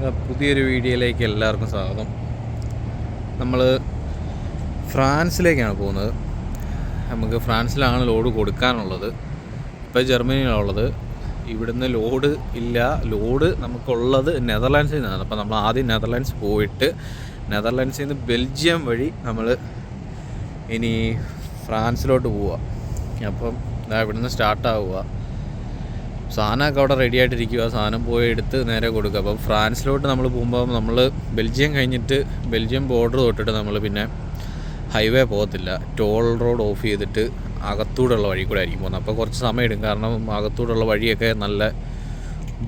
പുതിയൊരു വീഡിയോയിലേക്ക് എല്ലാവർക്കും സ്വാഗതം. നമ്മൾ ഫ്രാൻസിലേക്കാണ് പോകുന്നത്. നമുക്ക് ഫ്രാൻസിലാണ് ലോഡ് കൊടുക്കാനുള്ളത്. ഇപ്പോൾ ജർമ്മനിയിലുള്ളത്. ഇവിടുന്ന് ലോഡ് ഇല്ല. ലോഡ് നമുക്കുള്ളത് നെതർലാൻഡ്സിൽ നിന്നാണ്. അപ്പോൾ നമ്മൾ ആദ്യം നെതർലാൻഡ്സ് പോയിട്ട് നെതർലാൻഡ്സിൽ നിന്ന് ബെൽജിയം വഴി നമ്മൾ ഇനി ഫ്രാൻസിലോട്ട് പോവുക അപ്പം ഇതാ ഇവിടുന്ന് സ്റ്റാർട്ടാവുക. സാധനമൊക്കെ അവിടെ റെഡി ആയിട്ടിരിക്കുക സാധനം പോയി എടുത്ത് നേരെ കൊടുക്കുക. അപ്പം ഫ്രാൻസിലോട്ട് നമ്മൾ പോകുമ്പോൾ നമ്മൾ ബെൽജിയം കഴിഞ്ഞിട്ട് ബെൽജിയം ബോർഡർ തൊട്ടിട്ട് നമ്മൾ പിന്നെ ഹൈവേ പോകത്തില്ല. ടോൾ റോഡ് ഓഫ് ചെയ്തിട്ട് അകത്തൂടെയുള്ള വഴി കൂടെ ആയിരിക്കും പോകുന്നത്. അപ്പോൾ കുറച്ച് സമയം എടുക്കും കാരണം അകത്തൂടെയുള്ള വഴിയൊക്കെ നല്ല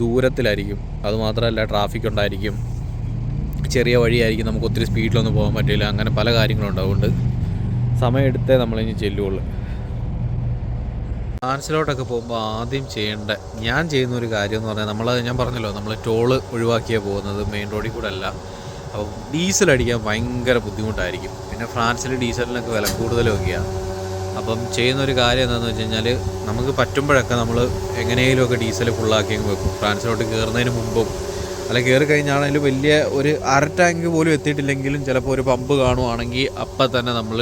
ദൂരത്തിലായിരിക്കും. അതുമാത്രമല്ല ട്രാഫിക് ഉണ്ടായിരിക്കും. ചെറിയ വഴിയായിരിക്കും. നമുക്ക് ഒത്തിരി സ്പീഡിലൊന്നും പോകാൻ പറ്റില്ല. അങ്ങനെ പല കാര്യങ്ങളുണ്ട്. അതുകൊണ്ട് സമയമെടുത്തേ നമ്മളിനി ചെല്ലുള്ളൂ. ഫ്രാൻസിലോട്ടൊക്കെ പോകുമ്പോൾ ആദ്യം ചെയ്യേണ്ട ഞാൻ ചെയ്യുന്ന ഒരു കാര്യം എന്ന് പറഞ്ഞാൽ നമ്മൾ ഞാൻ പറഞ്ഞല്ലോ നമ്മൾ ടോൾ ഒഴിവാക്കിയാണ് പോകുന്നത് മെയിൻ റോഡിൽ കൂടെ അല്ല. അപ്പോൾ ഡീസൽ അടിക്കാൻ ഭയങ്കര ബുദ്ധിമുട്ടായിരിക്കും. പിന്നെ ഫ്രാൻസിൽ ഡീസലിനൊക്കെ വില കൂടുതലൊക്കെയാണ് അപ്പം ചെയ്യുന്ന ഒരു കാര്യം എന്താണെന്ന് വെച്ച് കഴിഞ്ഞാൽ നമുക്ക് പറ്റുമ്പോഴൊക്കെ നമ്മൾ എങ്ങനെയെങ്കിലുമൊക്കെ ഡീസൽ ഫുള്ളാക്കി വെക്കും. ഫ്രാൻസിലോട്ട് കയറുന്നതിന് മുമ്പും അല്ല കയറി കഴിഞ്ഞാണെങ്കിലും വലിയ ഒരു അര ടാങ്ക് പോലും എത്തിയിട്ടില്ലെങ്കിലും ചിലപ്പോൾ ഒരു പമ്പ് കാണുവാണെങ്കിൽ അപ്പം തന്നെ നമ്മൾ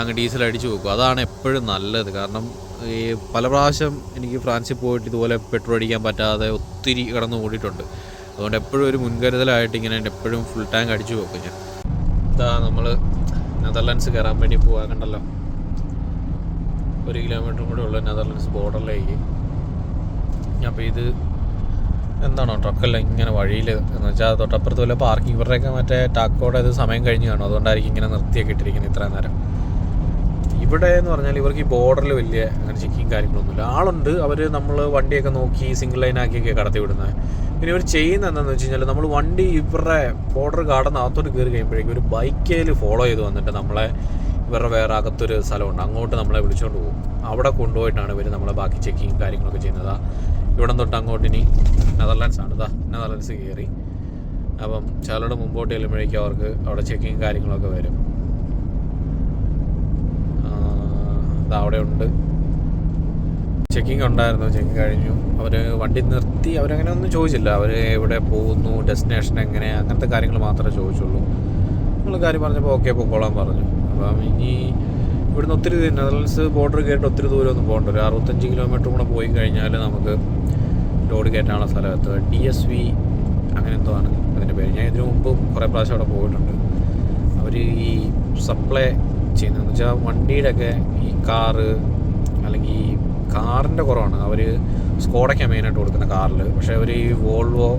അങ്ങ് ഡീസൽ അടിച്ചു വെക്കും. അതാണ് എപ്പോഴും നല്ലത്. കാരണം ഈ പല പ്രാവശ്യം എനിക്ക് ഫ്രാൻസിൽ പോയിട്ട് ഇതുപോലെ പെട്രോൾ അടിക്കാൻ പറ്റാതെ ഒത്തിരി കടന്നു ഓടിയിട്ടുണ്ട്. അതുകൊണ്ട് എപ്പോഴും ഒരു മുൻകരുതലായിട്ട് ഇങ്ങനെ എപ്പോഴും ഫുൾ ടാങ്ക് അടിച്ചു വെക്കും ഞാൻ. ഇതാ നമ്മൾ നെതർലാൻഡ്സ് കയറാൻ വേണ്ടി പോകാൻ കണ്ടല്ലോ? ഒരു കിലോമീറ്റർ കൂടെ ഉള്ള നെതർലാൻഡ്സ് ബോർഡറിലേക്ക് അപ്പോൾ ഇത് എന്താണോ ട്രക്കെല്ലാം ഇങ്ങനെ വഴിയിൽ എന്ന് വെച്ചാൽ തൊട്ടപ്പുറത്ത് വല്ല പാർക്കിംഗ് ഇവരുടെയൊക്കെ മറ്റേ ടാക്കോടെ ഇത് സമയം കഴിഞ്ഞ് കാണും. അതുകൊണ്ടായിരിക്കും ഇങ്ങനെ നിർത്തിയൊക്കെ ഇട്ടിരിക്കുന്നത് ഇത്രയും നേരം. ഇവിടെ എന്ന് പറഞ്ഞാൽ ഇവർക്ക് ഈ ബോർഡറിൽ വലിയ അങ്ങനെ ചെക്കിങ് കാര്യങ്ങളൊന്നുമില്ല. ആളുണ്ട്. അവർ നമ്മൾ വണ്ടിയൊക്കെ നോക്കി സിംഗിൾ ലൈൻ ആക്കിയൊക്കെ കടത്തി വിടുന്നത് പിന്നെ ഇവർ ചെയ്യുന്നത് എന്താണെന്ന് വെച്ച് കഴിഞ്ഞാൽ നമ്മൾ വണ്ടി ഇവരുടെ ബോർഡർ കടന്ന് അകത്തോട്ട് കയറി കഴിയുമ്പോഴേക്കും ഒരു ബൈക്കേൽ ഫോളോ ചെയ്ത് വന്നിട്ട് നമ്മളെ ഇവരുടെ വേറെ അകത്തൊരു സ്ഥലമുണ്ട്. അങ്ങോട്ട് നമ്മളെ വിളിച്ചുകൊണ്ട് പോകും. അവിടെ കൊണ്ടുപോയിട്ടാണ് ഇവർ നമ്മളെ ബാക്കി ചെക്കിങ് കാര്യങ്ങളൊക്കെ ചെയ്യുന്നത്. ഇവിടെ തൊട്ട് അങ്ങോട്ട് ഇനി നെതർലാൻഡ്സ് ആണ്. ഇതാ നെതർലാൻഡ്സ് കയറി അപ്പം ചിലരുടെ മുമ്പോട്ട് ചെല്ലുമ്പോഴേക്കും അവർക്ക് അവിടെ ചെക്കിങ് കാര്യങ്ങളൊക്കെ വരും അത് അവിടെ ഉണ്ട്. ചെക്കിംഗ് ഉണ്ടായിരുന്നു ചെക്കിംഗ് കഴിഞ്ഞു. അവർ വണ്ടി നിർത്തി അവരങ്ങനെ ഒന്നും ചോദിച്ചില്ല. അവർ എവിടെ പോകുന്നു ഡെസ്റ്റിനേഷൻ എങ്ങനെ അങ്ങനത്തെ കാര്യങ്ങൾ മാത്രമേ ചോദിച്ചുള്ളൂ. നമ്മൾ കാര്യം പറഞ്ഞപ്പോൾ ഓക്കെ പൊക്കോളാൻ പറഞ്ഞു. അപ്പം ഇനി ഇവിടുന്ന് ഒത്തിരി നെതർലൻഡ്സ് ബോർഡർ കയറിയിട്ട് ഒത്തിരി ദൂരമൊന്നും പോകണ്ട. ഒരു അറുപത്തഞ്ച് കിലോമീറ്റർ കൂടെ പോയി കഴിഞ്ഞാൽ നമുക്ക് ലോഡ് കയറ്റാനുള്ള സ്ഥലം എത്തുക ഡി എസ് വി അങ്ങനെ എന്തോ ആണ്. അതിന്റെ പേര്. ഞാൻ ഇതിനു മുമ്പ് കുറേ പ്രാവശ്യം അവിടെ പോയിട്ടുണ്ട്. അവർ ഈ സപ്ലൈ ചെയ്യുന്നതെന്ന് വെച്ചാൽ വണ്ടിയുടെയൊക്കെ ഈ കാറ് അല്ലെങ്കിൽ ഈ കാറിന്റെ കുറവാണ്. അവർ സ്കോഡൊക്കെ മെയിനായിട്ട് കൊടുക്കുന്ന കാറിൽ പക്ഷേ അവർ ഈ വോൾവോ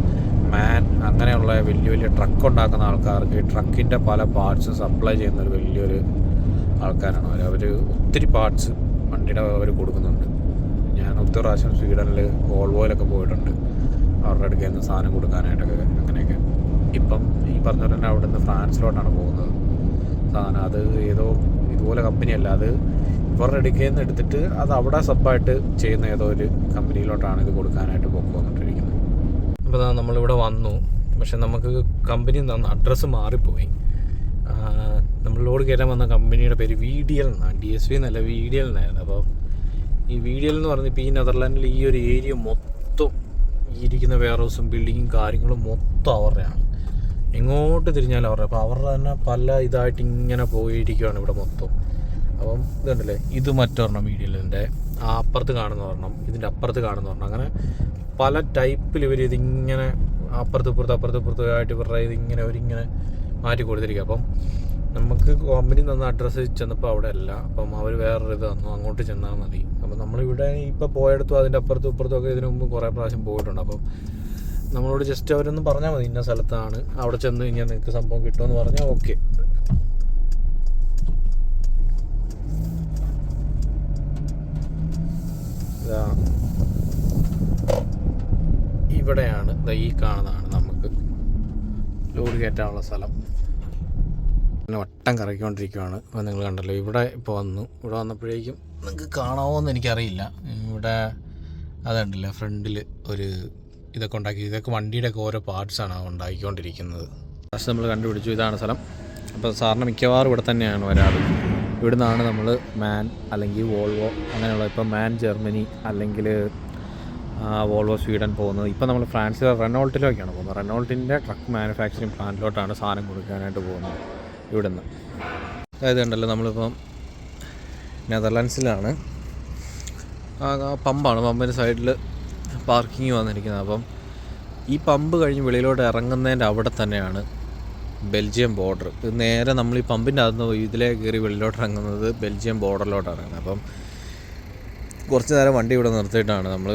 മാൻ അങ്ങനെയുള്ള വലിയ വലിയ ട്രക്ക് ഉണ്ടാക്കുന്ന ആൾക്കാർക്ക് ഈ ട്രക്കിന്റെ പല പാർട്സും സപ്ലൈ ചെയ്യുന്ന ഒരു വലിയൊരു ആൾക്കാരാണ് അവർ അവർ ഒത്തിരി പാർട്സ് വണ്ടിയുടെ അവർ കൊടുക്കുന്നുണ്ട്. ഞാൻ ഒത്തിരി പ്രാവശ്യം സ്വീഡനിൽ വോൾവോയിലൊക്കെ പോയിട്ടുണ്ട്. അവരുടെ അടുക്കൽ സാധനം കൊടുക്കാനായിട്ടൊക്കെ അങ്ങനെയൊക്കെ. ഇപ്പം ഈ പറഞ്ഞ പോലെ തന്നെ അവിടെ നിന്ന് ഫ്രാൻസിലോട്ടാണ് പോകുന്നത്. സാധനം. അത് ഏതോ ഇതുപോലെ കമ്പനിയല്ല അത് ഇവരുടെ അടുക്കൽ നിന്ന് എടുത്തിട്ട് അത് അവിടെ സബ്ബായിട്ട് ചെയ്യുന്ന ഏതോ ഒരു കമ്പനിയിലോട്ടാണ് ഇത് കൊടുക്കാനായിട്ട് പോയിക്കൊണ്ടിരിക്കുന്നത് അപ്പോൾ ദാ നമ്മളിവിടെ വന്നു. പക്ഷെ നമുക്ക് കമ്പനി തന്ന അഡ്രസ്സ് മാറിപ്പോയി. നമ്മൾ ലോഡ് കയറ്റാൻ വന്ന കമ്പനിയുടെ പേര് വി ഡി എൽ എന്നാണ് ഡി എസ് വി എന്നല്ല വി ഡി എൽ എന്നായിരുന്നു. അപ്പോൾ ഈ വി ഡി എൽ എന്ന് പറഞ്ഞാൽ ഇപ്പോൾ ഈ നെതർലാൻഡിൽ ഈ ഒരു ഏരിയ മൊത്തം ഈ ഇരിക്കുന്ന വെയർ ഹൗസും ബിൽഡിങ്ങും കാര്യങ്ങളും മൊത്തം അവരുടെയാണ്. എങ്ങോട്ട് തിരിഞ്ഞാലും അവരുടെ അപ്പോൾ അവരുടെ തന്നെ പല ഇതായിട്ട് ഇങ്ങനെ പോയിരിക്കുകയാണ് ഇവിടെ മൊത്തം. അപ്പം ഇതുണ്ടല്ലേ? ഇത് മറ്റൊരെണ്ണം മീഡിയലിന്റെ ആ അപ്പുറത്ത് കാണുന്ന ഒരെണ്ണം ഇതിന്റെ അപ്പുറത്ത് കാണുന്ന ഒരെണ്ണം അങ്ങനെ പല ടൈപ്പിൽ ഇവർ ഇതിങ്ങനെ അപ്പുറത്ത് ഇപ്പുറത്ത് അപ്പുറത്ത് ഇപ്പുറത്ത് ആയിട്ട് ഇവരുടെ ഇതിങ്ങനെ അവരിങ്ങനെ മാറ്റി കൊടുത്തിരിക്കുക അപ്പം നമുക്ക് കമ്പനി തന്ന അഡ്രസ്സ് ചെന്നപ്പോൾ അവിടെ അല്ല. അപ്പം അവർ വേറൊരു ഇത് തന്നു. അങ്ങോട്ട് ചെന്നാൽ മതി. അപ്പം നമ്മളിവിടെ ഇപ്പോൾ പോയെടുത്തു അതിന്റെ അപ്പുറത്തും ഇപ്പുറത്തും ഒക്കെ ഇതിനു മുമ്പ് കുറേ പ്രാവശ്യം പോയിട്ടുണ്ട്. അപ്പം നമ്മളോട് ജസ്റ്റ് അവരൊന്ന് പറഞ്ഞാൽ മതി ഇന്ന സ്ഥലത്താണ്. അവിടെ ചെന്ന് കഴിഞ്ഞാൽ നിങ്ങൾക്ക് സംഭവം കിട്ടുമെന്ന് പറഞ്ഞാൽ ഓക്കെ ഇവിടെയാണ് ഈ കാണുന്നതാണ് നമുക്ക്. ലോഡ് കയറ്റാനുള്ള സ്ഥലം. പിന്നെ വട്ടം കറക്കിക്കൊണ്ടിരിക്കുകയാണ് അപ്പോൾ നിങ്ങൾ കണ്ടല്ലോ ഇവിടെ ഇപ്പോൾ വന്നു. ഇവിടെ വന്നപ്പോഴേക്കും നിങ്ങൾക്ക് കാണാമോ എന്ന് എനിക്കറിയില്ല. ഇവിടെ അതുണ്ടല്ലോ ഫ്രണ്ടിൽ ഒരു ഇതൊക്കെ ഉണ്ടാക്കി ഇതൊക്കെ വണ്ടിയുടെ ഒക്കെ ഓരോ പാർട്സാണ് ഉണ്ടാക്കിക്കൊണ്ടിരിക്കുന്നത് ഫസ്റ്റ് നമ്മൾ കണ്ടുപിടിച്ചു ഇതാണ് സ്ഥലം. അപ്പോൾ സാറിന് മിക്കവാറും ഇവിടെ തന്നെയാണ് വരാറ്. ഇവിടെ നിന്നാണ് നമ്മൾ മാൻ അല്ലെങ്കിൽ വോൾവോ അങ്ങനെയുള്ള ഇപ്പോൾ മാൻ ജർമ്മനി അല്ലെങ്കിൽ വോൾവോ സ്വീഡൻ പോകുന്നത്. ഇപ്പോൾ നമ്മൾ ഫ്രാൻസിലെ റെനോൾട്ടിലേക്കാണ് പോകുന്നത്. റെനോൾട്ടിന്റെ ട്രക്ക് മാനുഫാക്ചറിങ് പ്ലാന്റിലോട്ടാണ് സാധനം കൊടുക്കാനായിട്ട് പോകുന്നത് ഇവിടുന്ന്. അതായത് ഉണ്ടല്ലോ നമ്മളിപ്പം നെതർലാൻഡ്സിലാണ് പമ്പാണ് പമ്പിന്റെ സൈഡിൽ പാർക്കിംഗ് വന്നിരിക്കുന്നത്. അപ്പം ഈ പമ്പ് കഴിഞ്ഞ് വെളിയിലോട്ട് ഇറങ്ങുന്നതിന്റെ അവിടെ തന്നെയാണ് ബെൽജിയം ബോർഡർ ഇത് നേരെ നമ്മൾ ഈ പമ്പിന്റെ അകത്ത് ഇതിലേ കയറി വെളിയിലോട്ട് ഇറങ്ങുന്നത് ബെൽജിയം ബോർഡറിലോട്ട് ഇറങ്ങുന്നത്. അപ്പം കുറച്ച് നേരം വണ്ടി ഇവിടെ നിർത്തിയിട്ടാണ് നമ്മൾ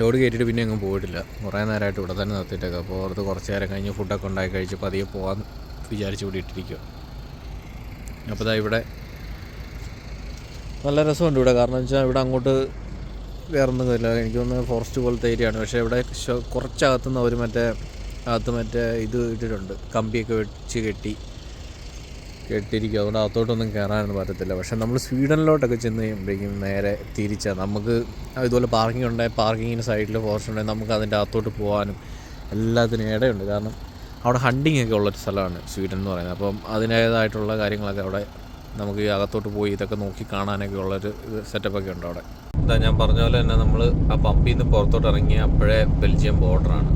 ലോഡ് കയറ്റിയിട്ട് പിന്നെ എങ്ങും പോയിട്ടില്ല. കുറേ നേരമായിട്ട് ഇവിടെ തന്നെ നിർത്തിയിട്ടൊക്കെ. അപ്പോൾ ഓർത്ത് കുറച്ച് നേരം കഴിഞ്ഞ് ഫുഡൊക്കെ ഉണ്ടാക്കി കഴിച്ച് പതിയെ പോകാൻ വിചാരിച്ച് ഇവിടെ ഇട്ടിരിക്കുക അപ്പോൾ ഇതാ ഇവിടെ നല്ല രസമുണ്ട് ഇവിടെ. കാരണം വെച്ചാൽ ഇവിടെ അങ്ങോട്ട് വേറെ ഒന്നും ഇല്ല എനിക്ക് തോന്നുന്നത് ഫോറസ്റ്റ് പോലത്തെ ഏരിയ ആണ്. പക്ഷേ ഇവിടെ കുറച്ചകത്തുനിന്ന് അവർ മറ്റേ അകത്ത് മറ്റേ ഇത് ഇട്ടിട്ടുണ്ട്. കമ്പിയൊക്കെ വെച്ച് കെട്ടി. കെട്ടിയിരിക്കും. അതുകൊണ്ട് അകത്തോട്ടൊന്നും കയറാനൊന്നും പറ്റത്തില്ല. പക്ഷേ നമ്മൾ സ്വീഡനിലോട്ടൊക്കെ ചെന്ന് കഴിയുമ്പോഴേക്കും നേരെ തിരിച്ചാൽ നമുക്ക് ഇതുപോലെ പാർക്കിംഗ് ഉണ്ടായി പാർക്കിങ്ങിന് സൈഡിൽ ഫോറസ്റ്റ് ഉണ്ടെങ്കിൽ നമുക്ക് അതിന്റെ അകത്തോട്ട് പോകാനും എല്ലാത്തിനും ഇടയുണ്ട്. കാരണം അവിടെ ഹണ്ടിങ് ഒക്കെ ഉള്ളൊരു സ്ഥലമാണ് സ്വീഡൻ എന്ന് പറയുന്നത്. അപ്പം അതിന്റേതായിട്ടുള്ള കാര്യങ്ങളൊക്കെ അവിടെ നമുക്ക് ഈ അകത്തോട്ട് പോയി ഇതൊക്കെ നോക്കി കാണാനൊക്കെ ഉള്ളൊരു സെറ്റപ്പൊക്കെ ഉണ്ട് അവിടെ. ഞാൻ പറഞ്ഞ പോലെ തന്നെ നമ്മൾ ആ പമ്പിൽ നിന്ന് പുറത്തോട്ട് ഇറങ്ങിയ അപ്പോഴേ ബെൽജിയം ബോർഡറാണ്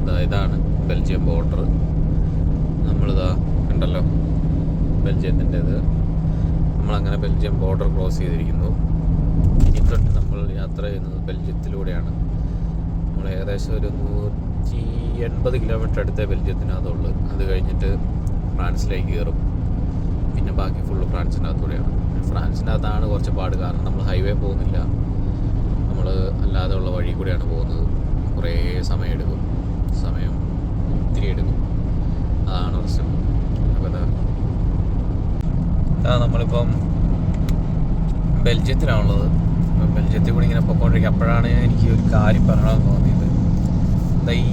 ഇതാ ഇതാണ് ബെൽജിയം ബോർഡർ നമ്മളിതാ ഉണ്ടല്ലോ ബെൽജിയത്തിന്റേത്. നമ്മളങ്ങനെ ബെൽജിയം ബോർഡർ ക്രോസ് ചെയ്തിരിക്കുന്നു. ഇനി തൊട്ട് നമ്മൾ യാത്ര ചെയ്യുന്നത് ബെൽജിയത്തിലൂടെയാണ്. നമ്മൾ ഏകദേശം ഒരു നൂറ്റി എൺപത് കിലോമീറ്റർ അടുത്തേ ബെൽജിയത്തിനകത്തുള്ളൂ. അത് കഴിഞ്ഞിട്ട് ഫ്രാൻസിലേക്ക് കയറും. പിന്നെ ബാക്കി ഫുള്ള് ഫ്രാൻസിന്റെ അകത്തൂടെയാണ് ഫ്രാൻസിന്റെ അകത്താണ് കുറച്ച് പാട് കാരണം നമ്മൾ ഹൈവേ പോകുന്നില്ല. നമ്മൾ അല്ലാതെ ഉള്ള വഴി കൂടെയാണ് പോകുന്നത്. കുറേ സമയം എടുക്കും. സമയം ഒത്തിരി എടുക്കും. അതാണ് പ്രശ്നം. അപ്പോൾ എന്താ നമ്മളിപ്പം ബെൽജിയത്തിലാണുള്ളത്. ബെൽജിയത്തിൽ കൂടി ഇങ്ങനെ പൊക്കോണ്ടിരിക്കുക അപ്പോഴാണ് എനിക്ക് ഒരു കാര്യം പറയണമെന്ന് തോന്നിയത്. ഈ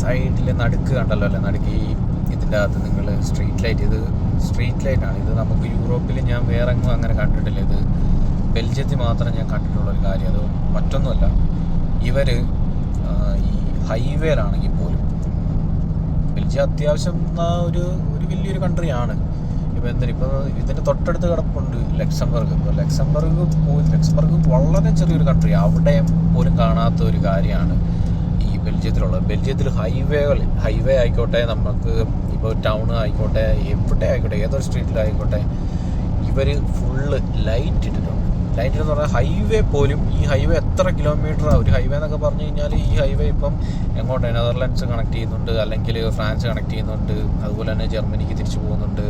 സൈഡിൽ നടുക്ക് കണ്ടല്ലോ അല്ലേ? നടുക്ക് ഈ ഇതിന്റെ അകത്ത് നിങ്ങൾ സ്ട്രീറ്റ് ലൈറ്റ് ഇത് സ്ട്രീറ്റ് ആണ്. ഇത് നമുക്ക് യൂറോപ്പിൽ ഞാൻ വേറെ എങ്ങും അങ്ങനെ കണ്ടിട്ടില്ല. ഇത് ബെൽജിയത്തിൽ മാത്രം ഞാൻ കണ്ടിട്ടുള്ള ഒരു കാര്യം. അത് മറ്റൊന്നുമല്ല. ഇവർ ഈ ഹൈവേയിലാണെങ്കിൽ പോലും ബെൽജിയം അത്യാവശ്യം ഒരു ഒരു വലിയൊരു കൺട്രി ആണ്. ഇപ്പോൾ എന്താ ഇപ്പോൾ ഇതിന്റെ തൊട്ടടുത്ത് കിടപ്പുണ്ട് ലക്സംബർഗ്. ഇപ്പോൾ ലക്സംബർഗ് പോയി ലക്സംബർഗ് വളരെ ചെറിയൊരു കൺട്രി അവിടെ പോലും കാണാത്ത ഒരു കാര്യമാണ്. ബെൽജിയത്തിലുള്ളത്. ബെൽജിയത്തിൽ ഹൈവേകൾ ഹൈവേ ആയിക്കോട്ടെ നമുക്ക് ഇപ്പോൾ ടൗൺ ആയിക്കോട്ടെ എവിടെ ആയിക്കോട്ടെ ഏതൊരു സ്ട്രീറ്റിലായിക്കോട്ടെ ഇവർ ഫുള്ള് ലൈറ്റ് ഇട്ടിട്ടുണ്ട്. ലൈറ്റ് എന്ന് പറഞ്ഞാൽ ഹൈവേ പോലും ഈ ഹൈവേ എത്ര കിലോമീറ്ററാണ് ഒരു ഹൈവേ എന്നൊക്കെ പറഞ്ഞു കഴിഞ്ഞാൽ ഈ ഹൈവേ ഇപ്പം എങ്ങോട്ട് നെതർലാൻഡ്സ് കണക്ട് ചെയ്യുന്നുണ്ട് അല്ലെങ്കിൽ ഫ്രാൻസ് കണക്ട് ചെയ്യുന്നുണ്ട് അതുപോലെ തന്നെ ജർമ്മനിക്ക് തിരിച്ചു പോകുന്നുണ്ട്.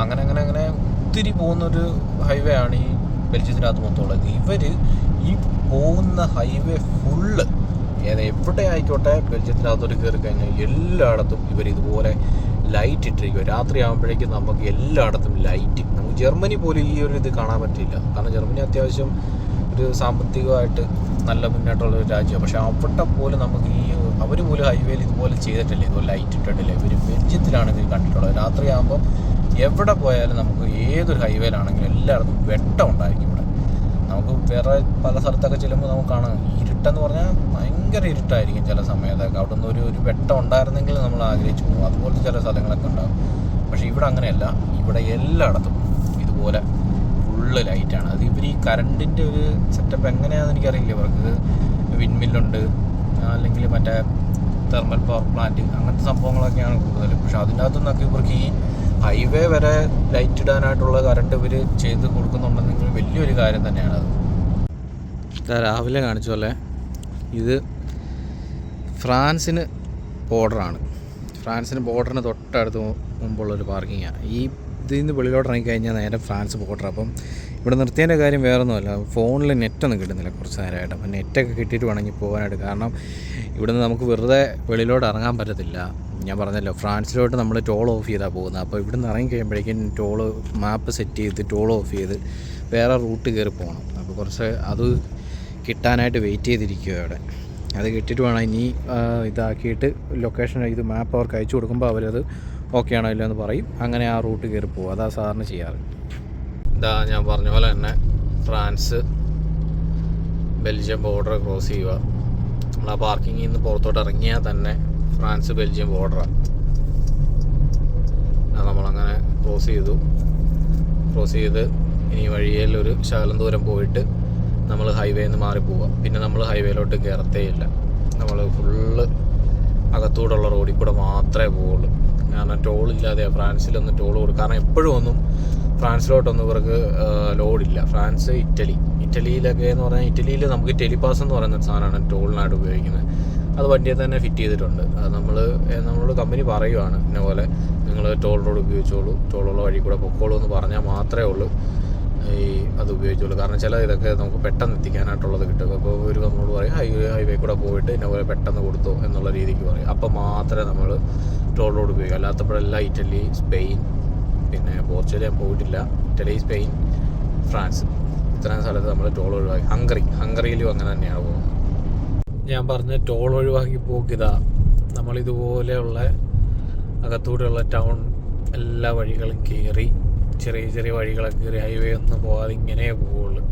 അങ്ങനെ അങ്ങനെ അങ്ങനെ ഒത്തിരി പോകുന്നൊരു ഹൈവേ ആണ് ഈ ബെൽജിയത്തിനകത്ത് മൊത്തമുള്ളത് ഇവർ ഈ പോകുന്ന ഹൈവേ ഫുള്ള് ഏത് എവിടെ ആയിക്കോട്ടെ ബെൽജിയത്തിനകത്തോട്ട് കയറി കഴിഞ്ഞാൽ എല്ലായിടത്തും ഇവർ ഇതുപോലെ ലൈറ്റ് ഇട്ടിരിക്കും. രാത്രി ആകുമ്പോഴേക്കും നമുക്ക് എല്ലായിടത്തും ലൈറ്റ് നമുക്ക് ജർമ്മനി പോലും ഈ ഒരു ഇത് കാണാൻ പറ്റില്ല കാരണം ജർമ്മനി അത്യാവശ്യം ഒരു സാമ്പത്തികമായിട്ട് നല്ല മുന്നേറ്റമുള്ള ഒരു രാജ്യമാണ്. പക്ഷേ അവിടെ പോലും നമുക്ക് ഈ അവർ പോലും ഹൈവേയിൽ ഇതുപോലെ ചെയ്തിട്ടില്ല. ഇതുപോലെ ലൈറ്റ് ഇട്ടിട്ടില്ല. ഇവർ ബെൽജിയത്തിലാണ് ഇത് കണ്ടിട്ടുള്ളത്. രാത്രി ആകുമ്പോൾ എവിടെ പോയാലും നമുക്ക് ഏതൊരു ഹൈവേയിലാണെങ്കിലും എല്ലായിടത്തും വെട്ടം ഉണ്ടായിരിക്കും ഇവിടെ. നമുക്ക് വേറെ പല സ്ഥലത്തൊക്കെ ചെല്ലുമ്പോൾ നമുക്ക് കാണാം. ഇരുട്ടെന്ന് പറഞ്ഞാൽ ഭയങ്കര ഇരുട്ടായിരിക്കും ചില സമയത്തൊക്കെ. അവിടെ നിന്ന് ഒരു ഒരു വെട്ടം ഉണ്ടായിരുന്നെങ്കിൽ നമ്മൾ ആഗ്രഹിച്ചു പോകും. അതുപോലത്തെ ചില സ്ഥലങ്ങളൊക്കെ ഉണ്ടാകും. പക്ഷേ ഇവിടെ അങ്ങനെയല്ല. ഇവിടെ എല്ലായിടത്തും ഇതുപോലെ ഫുള്ള് ലൈറ്റാണ് അത് ഇവർ ഈ കറണ്ടിന്റെ ഒരു സെറ്റപ്പ് എങ്ങനെയാണെന്ന് എനിക്കറിയില്ല ഇവർക്ക്. വിൻമില്ലുണ്ട് അല്ലെങ്കിൽ മറ്റേ തെർമൽ പവർ പ്ലാന്റ് അങ്ങനത്തെ സംഭവങ്ങളൊക്കെയാണ് കൂടുതൽ പക്ഷെ അതിനകത്തു നിന്നൊക്കെ ഇവർക്ക് ഈ ഹൈവേ വരെ ലൈറ്റ് ഇടാനായിട്ടുള്ള കറണ്ട് ഇവർ ചെയ്ത് കൊടുക്കുന്നുണ്ടെങ്കിൽ വലിയൊരു കാര്യം തന്നെയാണ് അത് രാവിലെ കാണിച്ചു പോലെ ഇത് ഫ്രാൻസിന് ബോർഡറാണ്. ഫ്രാൻസിന് ബോർഡറിന് തൊട്ടടുത്ത് മുമ്പുള്ളൊരു പാർക്കിങ്ങാണ് ഈ ഇതിൽ നിന്ന് വെളിയിലോട്ട് ഇറങ്ങിക്കഴിഞ്ഞാൽ നേരെ ഫ്രാൻസ് ബോർഡർ അപ്പം ഇവിടെ നിർത്തിയതിന്റെ കാര്യം വേറെ ഒന്നുമല്ല ഫോണിൽ നെറ്റൊന്നും കിട്ടുന്നില്ല കുറച്ച് നേരമായിട്ട് അപ്പം നെറ്റൊക്കെ കിട്ടിയിട്ട് വേണമെങ്കിൽ പോകാനായിട്ട്. കാരണം ഇവിടെ നിന്ന് നമുക്ക് വെറുതെ വെളിയിലോട്ട് ഇറങ്ങാൻ പറ്റത്തില്ല. ഞാൻ പറഞ്ഞല്ലോ ഫ്രാൻസിലോട്ട് നമ്മൾ ടോൾ ഓഫ് ചെയ്താണ് പോകുന്നത്. അപ്പോൾ ഇവിടെ നിന്ന് ഇറങ്ങിക്കഴിയുമ്പോഴേക്കും ടോൾ മാപ്പ് സെറ്റ് ചെയ്ത് ടോൾ ഓഫ് ചെയ്ത് വേറെ റൂട്ട് കയറി പോകണം. അപ്പോൾ കുറച്ച് അത് കിട്ടാനായിട്ട് വെയിറ്റ് ചെയ്തിരിക്കുക അവിടെ. അത് കിട്ടിയിട്ട് വേണം ഇനി ഇതാക്കിയിട്ട് ലൊക്കേഷൻ ഇത് മാപ്പ് അവർക്ക് അയച്ചു കൊടുക്കുമ്പോൾ അവരത് ഓക്കെ ആണോ ഇല്ലയെന്ന് പറയും. അങ്ങനെ ആ റൂട്ട് കയറി പോകും അതാ സാറിന് ചെയ്യാറ്. ഇതാ ഞാൻ പറഞ്ഞ പോലെ തന്നെ ഫ്രാൻസ് ബെൽജിയം ബോർഡർ ക്രോസ് ചെയ്യുക നമ്മൾ ആ പാർക്കിങ്ങിൽ നിന്ന് പുറത്തോട്ട് ഇറങ്ങിയാൽ തന്നെ ഫ്രാൻസ് ബെൽജിയം ബോർഡറാണ് നമ്മളങ്ങനെ ക്രോസ് ചെയ്തു. ക്രോസ് ചെയ്ത് ഇനി വഴിയിൽ ഒരു ശകലം ദൂരം പോയിട്ട് നമ്മൾ ഹൈവേയിൽ നിന്ന് മാറി പോവുക പിന്നെ നമ്മൾ ഹൈവേയിലോട്ട് കയറത്തേ ഇല്ല. നമ്മൾ ഫുള്ള് അകത്തൂടുള്ള റോഡിൽ കൂടെ മാത്രമേ പോവുള്ളൂ. കാരണം ടോൾ ഇല്ലാതെ ഫ്രാൻസിലൊന്നും ടോൾ കൊടുക്കും കാരണം എപ്പോഴും ഒന്നും ഫ്രാൻസിലോട്ടൊന്നും ഇവർക്ക് ലോഡില്ല ഫ്രാൻസ് ഇറ്റലി. ഇറ്റലിയിലൊക്കെ എന്ന് പറഞ്ഞാൽ ഇറ്റലിയിൽ നമുക്ക് ടെലിപാസ് എന്ന് പറയുന്ന സാധനമാണ് ടോളിനായിട്ട് ഉപയോഗിക്കുന്നത്. അത് വണ്ടിയെ തന്നെ ഫിറ്റ് ചെയ്തിട്ടുണ്ട്. അത് നമ്മൾ നമ്മളോട് കമ്പനി പറയുവാണ് ഇന്ന പോലെ നിങ്ങൾ ടോൾ റോഡ് ഉപയോഗിച്ചോളൂ ടോളുള്ള വഴി കൂടെ പൊക്കോളൂ എന്ന് പറഞ്ഞാൽ മാത്രമേ ഉള്ളൂ. ഈ അത് ഉപയോഗിച്ചുള്ളൂ. കാരണം ചില ഇതൊക്കെ നമുക്ക് പെട്ടെന്ന് എത്തിക്കാനായിട്ടുള്ളത് കിട്ടും. അപ്പോൾ ഒരു നമ്മളോട് പറയും ഹൈവേ ഹൈവേ കൂടെ പോയിട്ട് ഇന്ന പോലെ പെട്ടെന്ന് കൊടുത്തു എന്നുള്ള രീതിക്ക് പറയും. അപ്പോൾ മാത്രമേ നമ്മൾ ടോൾ റോഡ് ഉപയോഗിക്കൂ. അല്ലാത്തപ്പോഴെല്ലാം ഇറ്റലി സ്പെയിൻ പിന്നെ പോർച്ചുഗൽ ഞാൻ പോയിട്ടില്ല. Italy Spain France. ഇത്രയും സ്ഥലത്ത് നമ്മൾ ടോൾ ഒഴിവാക്കി. ഹംഗറി. ഹംഗറിയിലും അങ്ങനെ തന്നെയാണ് പോകുന്നത്. ഞാൻ പറഞ്ഞ ടോൾ ഒഴിവാക്കി പോക്കിതാ നമ്മളിതുപോലെയുള്ള അകത്തൂടെയുള്ള ടൗൺ എല്ലാ വഴികളും കയറി ചെറിയ ചെറിയ വഴികളൊക്കെ കയറി ഹൈവേ ഒന്നും പോകാതെ ഇങ്ങനെ പോവുള്ളൂ.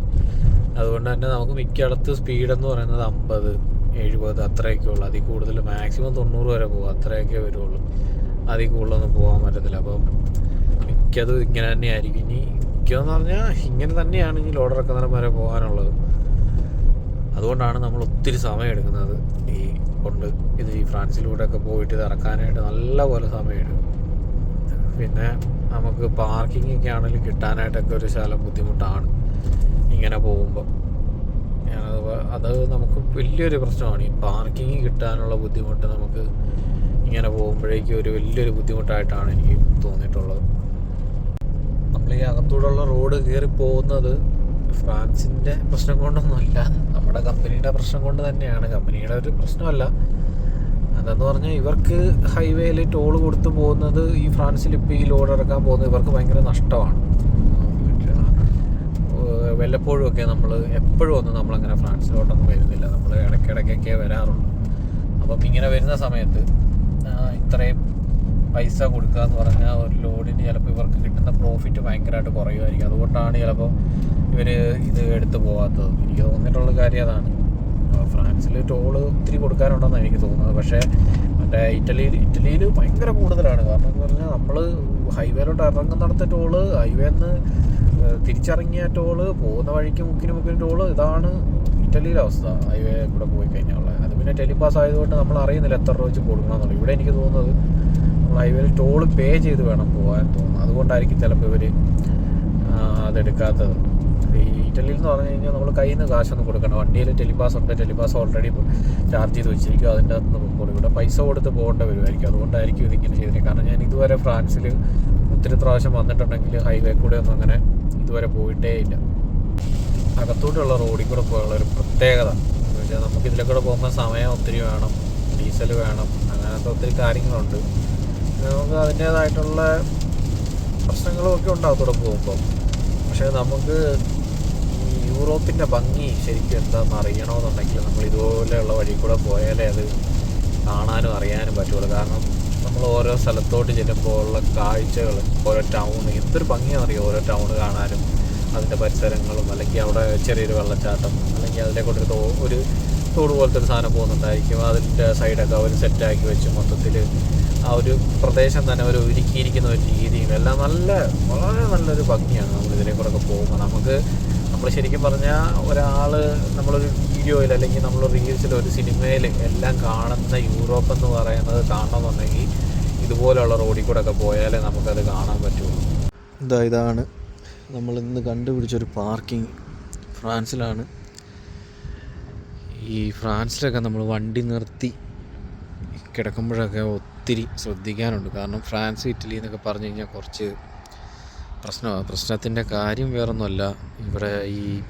അതുകൊണ്ട് തന്നെ നമുക്ക് മിക്കയിടത്ത് സ്പീഡെന്ന് പറയുന്നത് അമ്പത് എഴുപത് അത്രയൊക്കെ ഉള്ളൂ. അതിൽ കൂടുതൽ മാക്സിമം തൊണ്ണൂറ് വരെ പോകും. അത്രയൊക്കെ വരുള്ളൂ. അതിൽ കൂടുതലൊന്നും പോകാൻ പറ്റത്തില്ല. അപ്പം മിക്കതും ഇങ്ങനെ തന്നെയായിരിക്കും. ഇനി മിക്കതെന്ന് പറഞ്ഞാൽ ഇങ്ങനെ തന്നെയാണ് ഇനി ലോഡർ ഇറക്കുന്നവരെ വരെ പോകാനുള്ളത്. അതുകൊണ്ടാണ് നമ്മൾ ഒത്തിരി സമയം എടുക്കുന്നത് ഈ കൊണ്ട് ഇത് ഈ ഫ്രാൻസിലൂടെയൊക്കെ പോയിട്ട് ഇത് ഇറക്കാനായിട്ട് നല്ല പോലെ സമയം എടുക്കും. പിന്നെ നമുക്ക് പാർക്കിംഗ് ഒക്കെ ആണെങ്കിലും കിട്ടാനായിട്ടൊക്കെ ഒരു ശകലം ബുദ്ധിമുട്ടാണ് ഇങ്ങനെ പോകുമ്പോൾ ഞാനത് അത് നമുക്ക് വലിയൊരു പ്രശ്നമാണ്. ഈ പാർക്കിംഗ് കിട്ടാനുള്ള ബുദ്ധിമുട്ട് നമുക്ക് ഇങ്ങനെ പോകുമ്പോഴേക്കും ഒരു വലിയൊരു ബുദ്ധിമുട്ടായിട്ടാണ് എനിക്ക് തോന്നിയിട്ടുള്ളത്. നമ്മൾ ഈ അകത്തൂടെയുള്ള റോഡ് കയറി പോകുന്നത് ഫ്രാൻസിന്റെ പ്രശ്നം കൊണ്ടൊന്നുമല്ല നമ്മുടെ കമ്പനിയുടെ പ്രശ്നം കൊണ്ട് തന്നെയാണ്. കമ്പനിയുടെ ഒരു പ്രശ്നമല്ല. അതെന്ന് പറഞ്ഞാൽ ഇവർക്ക് ഹൈവേയിൽ ടോൾ കൊടുത്തു പോകുന്നത് ഈ ഫ്രാൻസിൽ ഇപ്പോൾ ഈ ലോഡ് ഇറക്കാൻ പോകുന്നത് ഇവർക്ക് ഭയങ്കര നഷ്ടമാണ്. വല്ലപ്പോഴുമൊക്കെ വല്ലപ്പോഴും ഒക്കെ നമ്മൾ എപ്പോഴും ഒന്നും നമ്മളങ്ങനെ ഫ്രാൻസിലോട്ടൊന്നും വരുന്നില്ല. നമ്മൾ ഇടയ്ക്കിടയ്ക്കൊക്കെ വരാറുള്ളൂ അപ്പം ഇങ്ങനെ വരുന്ന സമയത്ത് ഇത്രയും പൈസ കൊടുക്കുക എന്ന് പറഞ്ഞാൽ ഒരു ലോഡിന് ചിലപ്പോൾ ഇവർക്ക് കിട്ടുന്ന പ്രോഫിറ്റ് ഭയങ്കരമായിട്ട് കുറയുമായിരിക്കും. അതുകൊണ്ടാണ് ചിലപ്പോൾ ഇവർ ഇത് എടുത്തു പോകാത്തത് എനിക്ക് തോന്നിയിട്ടുള്ള കാര്യം അതാണ്. ഫ്രാൻസിൽ ടോൾ ഒത്തിരി കൊടുക്കാനുണ്ടെന്നാണ് എനിക്ക് തോന്നുന്നത്. പക്ഷേ മറ്റേ ഇറ്റലിയിൽ ഇറ്റലിയിൽ ഭയങ്കര കൂടുതലാണ്. കാരണം എന്ന് പറഞ്ഞാൽ നമ്മൾ ഹൈവേയിലോട്ട് ഇറങ്ങുന്നിടത്ത് ടോൾ നിന്ന് തിരിച്ചിറങ്ങിയ ടോൾ പോകുന്ന വഴിക്ക് മുക്കിന് മുക്കിന് ടോൾ ഇതാണ് ഇറ്റലിയിലെ അവസ്ഥ. ഹൈവേ കൂടെ പോയി കഴിഞ്ഞാൽ അത് പിന്നെ ടെലിപാസ് ആയതുകൊണ്ട് നമ്മൾ അറിയുന്നില്ല എത്ര രൂപ വെച്ച് കൊടുക്കണമെന്നുള്ളത്. ഇവിടെ എനിക്ക് തോന്നുന്നത് നമ്മൾ ഹൈവേയിൽ ടോൾ പേ ചെയ്ത് വേണം പോകാൻ തോന്നുന്നു അതുകൊണ്ടായിരിക്കും ചിലപ്പോൾ ഇവർ അതെടുക്കാത്തത്. ഇറ്റലിയിൽ എന്ന് പറഞ്ഞു കഴിഞ്ഞാൽ നമ്മൾ കയ്യിൽ നിന്ന് കാശൊന്നും കൊടുക്കണം വണ്ടിയിൽ ടെലിപാസ് ഉണ്ട്. ടെലിപാസ് ഓൾറെഡി ചാർജ് ചെയ്ത് വെച്ചിരിക്കും. അതിന്റെ അകത്ത് പൊക്കോളും ഇവിടെ പൈസ കൊടുത്ത് പോകേണ്ട വരുമായിരിക്കും അതുകൊണ്ടായിരിക്കും ഇതിങ്ങനെ ചെയ്തിരിക്കുന്നത് കാരണം ഞാൻ ഇതുവരെ ഫ്രാൻസിൽ ഒത്തിരി പ്രാവശ്യം വന്നിട്ടുണ്ടെങ്കിൽ ഹൈവേ കൂടെ ഒന്നും അങ്ങനെ ഇതുവരെ പോയിട്ടേ ഇല്ല. അകത്തൂടെയുള്ള റോഡിൽ കൂടെ പോയുള്ള ഒരു പ്രത്യേകത. എന്ന് നമുക്ക് ഇതിലെ കൂടെ പോകുമ്പോൾ സമയം ഒത്തിരി വേണം. ഡീസൽ വേണം. അങ്ങനത്തെ ഒത്തിരി കാര്യങ്ങളുണ്ട്. നമുക്ക് അതിന്റേതായിട്ടുള്ള പ്രശ്നങ്ങളും ഒക്കെ ഉണ്ടാകത്തോടെ പോകുമ്പോൾ പക്ഷേ നമുക്ക് യൂറോപ്പിന്റെ ഭംഗി ശരിക്കും എന്താണെന്ന് അറിയണമെന്നുണ്ടെങ്കിൽ നമ്മൾ ഇതുപോലെയുള്ള വഴി കൂടെ പോയാലേ അത് കാണാനും അറിയാനും പറ്റുള്ളൂ. കാരണം നമ്മൾ ഓരോ സ്ഥലത്തോട്ട് ചെല്ലുമ്പോൾ ഉള്ള കാഴ്ചകൾ ഓരോ ടൗൺ എന്തൊരു ഭംഗിയാണെന്നറിയോ ഓരോ ടൗൺ കാണാനും അതിന്റെ പരിസരങ്ങളും അല്ലെങ്കിൽ അവിടെ ചെറിയൊരു വെള്ളച്ചാട്ടം അല്ലെങ്കിൽ അതിലെ കൂടെ തോ ഒരു തോട് പോലത്തെ ഒരു സാധനം പോകുന്നുണ്ടായിരിക്കും. അതിന്റെ സൈഡൊക്കെ അവർ സെറ്റാക്കി വെച്ച് മൊത്തത്തിൽ ആ ഒരു പ്രദേശം തന്നെ അവർ ഒരുക്കിയിരിക്കുന്ന ഒരു രീതിയും എല്ലാം നല്ല വളരെ നല്ലൊരു ഭംഗിയാണ് നമ്മൾ കൂടെ ഒക്കെ പോകുമ്പോൾ. നമുക്ക് നമ്മൾ ശരിക്കും പറഞ്ഞാൽ ഒരാൾ നമ്മളൊരു വീഡിയോയിൽ അല്ലെങ്കിൽ നമ്മൾ റീൽസിൽ ഒരു സിനിമയിൽ എല്ലാം കാണുന്ന യൂറോപ്പ് എന്ന് പറയുന്നത് കാണണമെന്നുണ്ടെങ്കിൽ ഇതുപോലെയുള്ള റോഡിൽ കൂടെ ഒക്കെ പോയാലേ നമുക്കത് കാണാൻ പറ്റുള്ളൂ. ഇതാ ഇതാണ്. നമ്മൾ ഇന്ന് കണ്ടുപിടിച്ചൊരു പാർക്കിംഗ് ഫ്രാൻസിലാണ്. ഈ ഫ്രാൻസിലൊക്കെ നമ്മൾ വണ്ടി നിർത്തി കിടക്കുമ്പോഴൊക്കെ ഒത്തിരി ശ്രദ്ധിക്കാനുണ്ട്. കാരണം ഫ്രാൻസ് ഇറ്റലി എന്നൊക്കെ പറഞ്ഞു കഴിഞ്ഞാൽ കുറച്ച് പ്രശ്നമാണ് പ്രശ്നത്തിന്റെ കാര്യം വേറൊന്നുമല്ല. ഇവിടെ ഈ